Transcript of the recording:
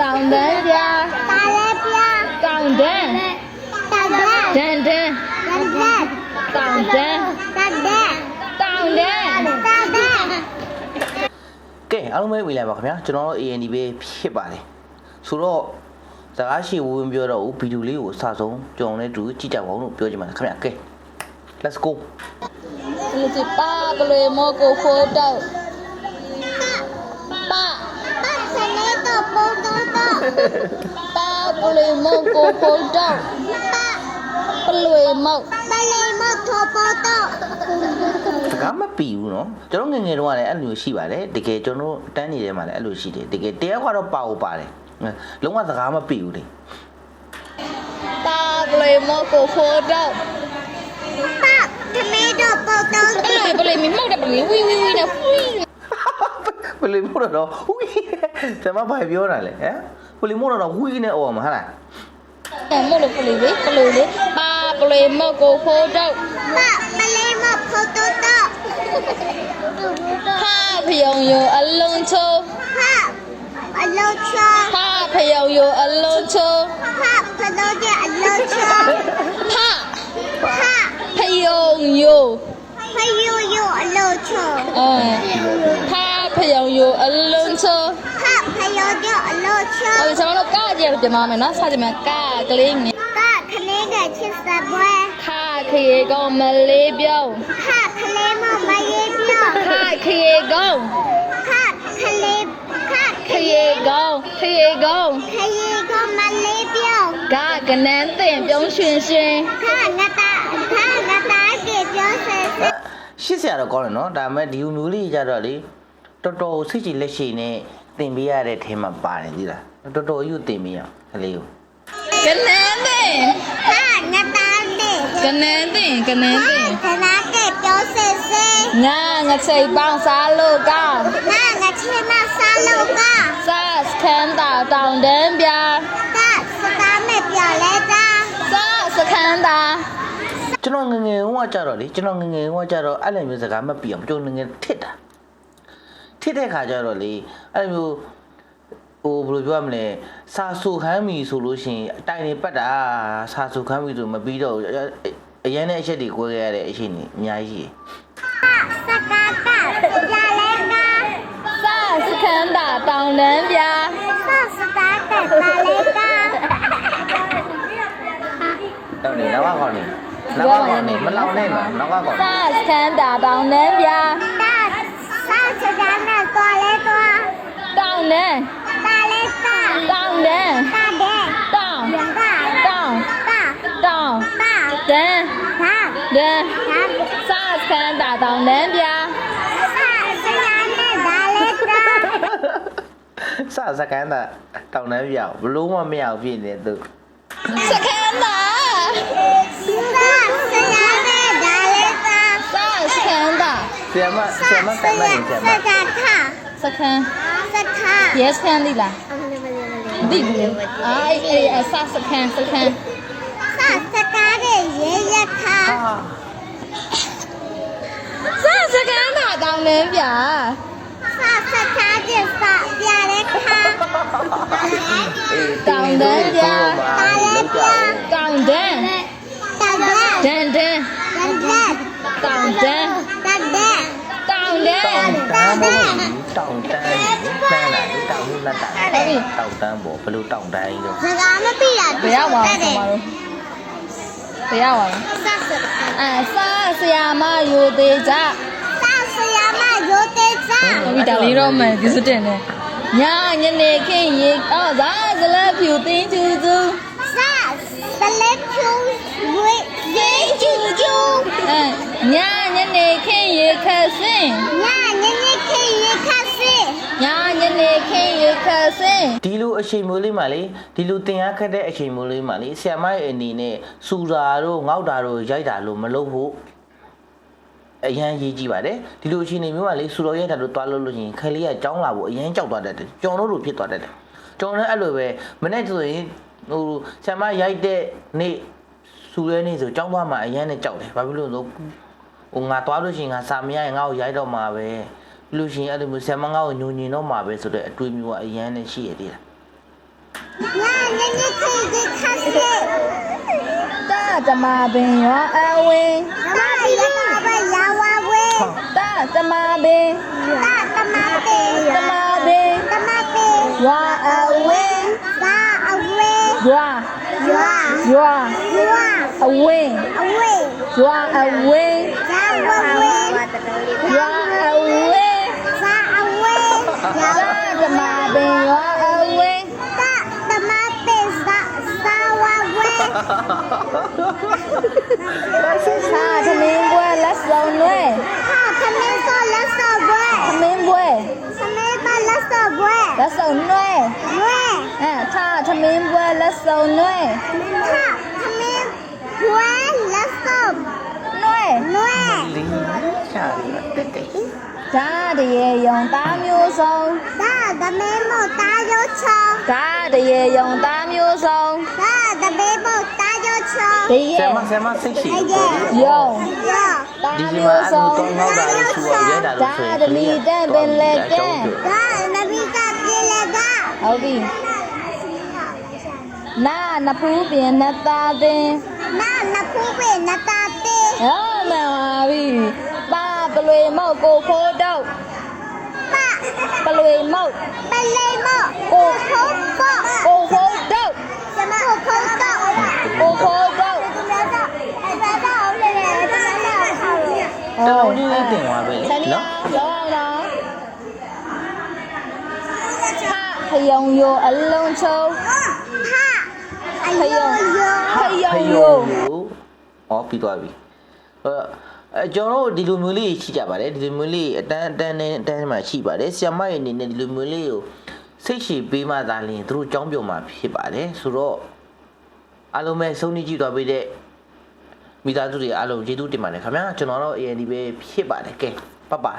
တောင်တန်းပြတာလဲပြတောင်တန်းတာဒက်ဒန်ဒန်ဒက်ဒက်တောင်တန်းတာဒက်တောင်တန်းတာဒက်ကဲအားလုံးပဲဝင်လာပါခင်ဗျာကျွန်တော်တို့ AND ပဲဖြစ်ပါတယ်ဆိုတော့စကားရှိဝဝင်ပြောတော့ဗီဒီယိုလေးကိုအစဆုံးကြောင်နဲ့တူကြည့်ကြပါဦးလို့ပြောချင်ပါတယ်ခင်ဗျာကဲ let's go လူစီပါကလေးမကိုဖိုးတော့ ပါပလွေမုတ်ကိုပိုတော့ပလွေမုတ်ပလွေမုတ်ကိုပိုတော့စကားမပီဘူးနော်ကျွန်တော်ငငယ်တုန်းကလည်းအဲ့လိုရှိပါတယ်တကယ်ကျွန်တော်တန်းနေတယ်မှာလည်းအဲ့လိုရှိတယ်တကယ်တရားကတော့ပါဖို့ပါတယ်လုံးဝစကားမပီဘူးလေပါပလွေမုတ်ကိုပိုတော့ပါတမေတော့ပိုတော့ပလွေမုတ်တဲ့ပလွေဝီဝီဝီနဲ့ဖူးပလွေမုတ်တော့ ဟူးတမဘာပြောတာလဲဟမ်ဘယ်လိုမို့တော့ဟူးနဲ့အော်မှာဟာလားတယ်မို့လို့ပလွေလေပလွေလေပါကလေးမကိုဖိုးတော့ပါပလေးမဖို့တော့တော့ဟာဖယုံယိုအလုံးချိုးဟာအလုံးချောဟာဖယုံယိုအလုံးချိုးဟာဖလို့တဲ့အလုံးချော ဟာ ဟာ ဖယုံယို ဖယူယူအလုံးချော အဲဟာဖယုံယိုအလုံးချိုး ဟာဖယူယူအလုံးချောဟုတ်ပြီကျွန်တော်တို့ကကြည့်ပြန်ပါမယ်နော်စကြမယ်ကကလေးငယ်ကခလေးကချစ်စပွဲခခရေကောင်မလေးပြောင်းဟာခလေးမမရေးပြောခခရေကောင်ဟာခလေးဟာခရေကောင်ခရေကောင်ခရီကမလေးပြောကကနန်းတင်ပြုံးရွှင်ရွှင်ဟာငါတာဟာငါတာကေပြောဆဲဆဲရှစ်ဆရာတော့ကောင်းတယ်နော်ဒါပေမဲ့ဒီမျိုးလေးကြတော့လေတော်တော်စိတ်ကြည်လက်ရှိနဲ့ တင်ပေးရတဲ့ထဲမှာပါတယ်ဒီလားတော်တော်ကြီးကိုတင်ပေးရအောင်ကလေးကိုကနန်းတင်ဟာငါတာလေကနန်းတင်ကနန်းတင်ခနာကေပြောဆဲဆဲငါငါချိတ်ပေါင်းစားလို့ကောင်းငါငါချေမဆာလောကစစခန်းတာတောင်တန်းပြကစကားမဲ့ပြောလဲတာစစခန်းတာကျွန်တော်ငယ်ငယ်ဟိုကကြတော့လေကျွန်တော်ငယ်ငယ်ဟိုကကြတော့အဲ့လိုမျိုးစကားမပြအောင်ကျွန်တော်ငယ်ငယ်ထစ်တာ ထစ်တဲ့ခါကျတော့လေအဲ့လိုမျိုးဟိုဘယ်လိုပြောရမလဲစာဆူခမ်းမီဆိုလို့ရှိရင်အတိုင်နေပတ်တာစာဆူခမ်းမီဆိုမပြီးတော့အရန်တဲ့အချက်တွေကိုယ်ရတဲ့အချက်တွေအများကြီးရှိတယ်စကားကပြလဲကစစခန်းတာတောင်တန်းပြစစကားကပြလဲကတော့နေနောက်ကကောင်းနေနောက်ကကောင်းနေမလောင်နဲ့နော်နောက်ကကောင်းစစခန်းတာတောင်တန်းပြ တာစစကားနဲ့တော်လဲတော် တောင်တန်းတာလဲတာတောင်တန်းတာတဲ့တောင်ရံကတောင်တာတောင်တာတန်းဟာတန်းဟာစစခန်းတာတောင်တန်းပြစစကား နဲ့ဒါလဲတာစစကန်တာတောင်းတန်းပြောက်ဘလို့မှမရဘူးဖြစ်နေသူစခန်းတာစစကားနဲ့ဒါလဲတာစစခန်းတာဆရာမဆရာမတတ်မှနေဆရာမစကားထာစခန်းစကား yes ခန်းဒီလားမသိဘူးအာအဲ့အဲ့အဲ့စစခန်းစခန်းစစကားရဲ့ရေရခါစစခန်းတာတောင်တန်းပြစစကားရဲ့စပြလဲခါတောင်တန်းပြလောက်ကြအောင်တောင်တန်းတာဒက်ဒန်ဒန်ဒက်တောင်တန်းတာဒက်တောင်တန်းတောင်းတန်းတောင်းတန်းတန်းလာတောင်း လာတာတောင်းတန်းပေါ့ဘလို့တောင်းတန်းကြီးတော့စကားမပြရဘယ်ရောက်ပါလဲဆရာမတို့ဘယ်ရောက်ပါလဲစစအဲစဆရာမယူသေးကြစဆရာမရိုတေးစားဟုတ်ပြီဒါလေးတော့မယ်ဒီစတင်နေညာညနေခင်းရေအော်ဇာဇလက်ဖြူတင်းကျူကျူစစလက်ဖြူဝေးရေကျူကျူအဲညာညနေခင်းရေခတ်စင်ညာညနေခေရခါစေညာညနေခင်းရေ ခတ်စင်ဒီလိုအချိန်မျိုးလေးမှာလေဒီလိုတင်ရခက်တဲ့အချိန်မျိုးလေးမှာလေဆရာမရဲ့အနေနဲ့စူတာတို့ငေါက်တာတို့ရိုက်တာလို့မလုပ်ဖို့အရန်ရေးကြည့်ပါတယ်ဒီလိုအချိန်နေမျိုးမှာလေစူတော်ရိုက်တာတို့တွားလို့လို့ရှိရင်ခလေးကကြောင်းလာဖို့အရန်ကြောက်သွားတတ်တယ်ကြောင်လို့လို့ဖြစ်သွားတတ်တယ်ကြောင်လည်းအဲ့လိုပဲမနေ့ဆိုရင်ဟိုဆရာမရိုက်တဲ့နေ့စူရဲနေ့ဆိုကြောင်းသွားမှအရန်နဲ့ကြောက်တယ်ဘာဖြစ်လို့လဲဆိုဟိုငါတွားလို့ရှိရင်ငါစာမရရင်ငါ့ကိုရိုက်တော့မှာပဲပြီး လို့ရှိရင်အဲ့လိုမျိုးဆရာမငါ့ကိုညှို့ညင်တော့မှာပဲဆိုတဲ့အတွေးမျိုးကအရန်နဲ့ရှိရသေးတယ်ညာညနေခေဒီခါစေတာတမပင်ရောအဝင်းဓမ္မပိရမဘလာဝဝဲတာတမပင်တာတမတေတမပင်တမတေရွာအဝင်းသာအဝဲရွာရွာရွာရွာအဝင်းအဝဲရွာအဝင်း ဝဲသာသမင်းပွဲလက်စုံနွဲဟာသမင်းစောလက်စောဘွဲသမင်းပွဲသမင်းပါလက်စောဘွဲလက်စုံနွဲဝဲအဲသာသမင်းပွဲလက်စုံနွဲဟာသမင်းဘွဲလက်စောနွဲနွဲလင်းချာရီတက်တယ်ဓာတရေ ချောတရေဆမ်မဆမ်မစိတ်ရှိယုံယောသားဒီဒီမျိုးမှာအစုံလူကောင်းကောင်းတာလို့ဆိုရတာလို့ဆိုရင်ဒါတလီတန့်ပင်လေတန့်ဒါနဗီကပြေလေ ခယုံယိုအလုံးချုံဟာအယောယောခယုံဖယိုယုံဟောပြီးသွားပြီအဲအဲကျွန်တော်တို့ဒီလိုမျိုးလေးရှိကြပါတယ်ဒီလိုမျိုးလေးအတန်းအတန်းနဲ့အတန်းမှာရှိပါတယ်ဆ iam မရဲ့အနေနဲ့ဒီလိုမျိုးလေးကိုစိတ်ရှိပေးမှသာလျှင်သူတို့ကြောင်းပြုံမှာဖြစ်ပါတယ်ဆိုတော့အားလုံးပဲစုံနေကြည့်သွားပေးတဲ့မိသားစုတွေအားလုံးကျေးဇူးတင်ပါတယ်ခင်ဗျာကျွန်တော်တော့ AND ပဲဖြစ်ပါတယ်ကဲပတ်ပါ